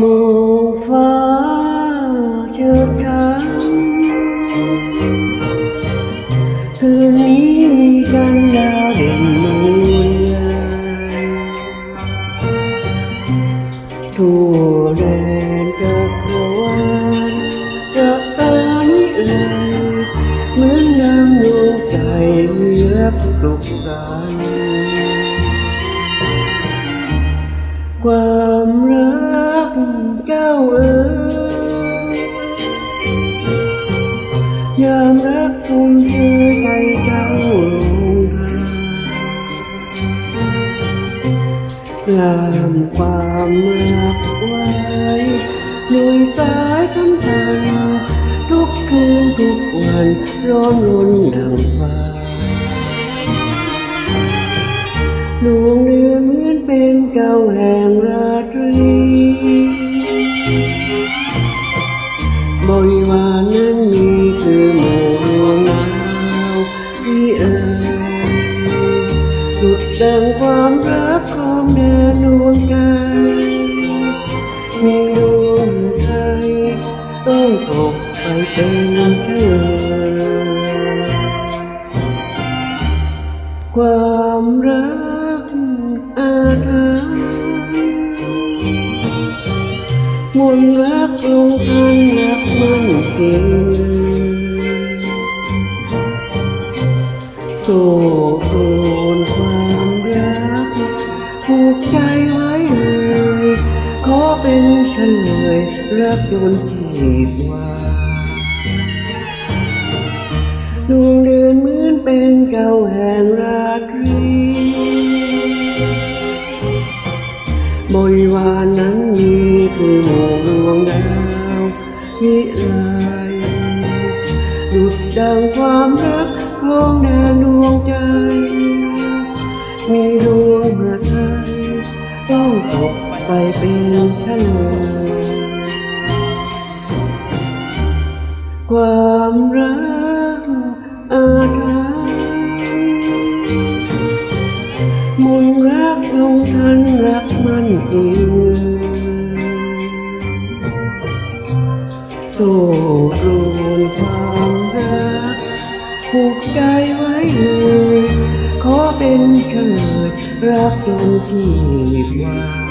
มองฟ้าเชิดช้ำคืนนี้มีกันดาวเด่นนวล เจ้าเอ๋ยยามรักคุมเธอใจเจ้าลงทางลามความรักไว้ด้วยสายสัมพันธ์ทุกคืนทุกวันร้อนรนดังฟ้าดวงเดือนเหมือนเป็นเจ้าแห่งราตรี ริวารนั้นมีคือหมู่ดวงดาวที่เอ่ยสุดดังความรักของแดนดวงใจมีดวงใจต้องตกไปเป็นเธอความรักอาถรรพ์มนรักลงทัน กโกรนความรักผูกใจไว้เลยขอเป็นฉันเลยรักจนจีบวาดวงเดือนเหมือนเป็นเจ้าแห่งราตรีบริวารนั้นมีคือหมู่ดวงดาวที่ลายดุดดังความรัก ใจ มีดวงหัวใจต้องตกไปเป็นเฉลยความรักอาถรรพ์มนรักลงทันรักมันเองโตโกรนความ ผูกใจไว้เลยขอเป็นเกิดรักจนที่วา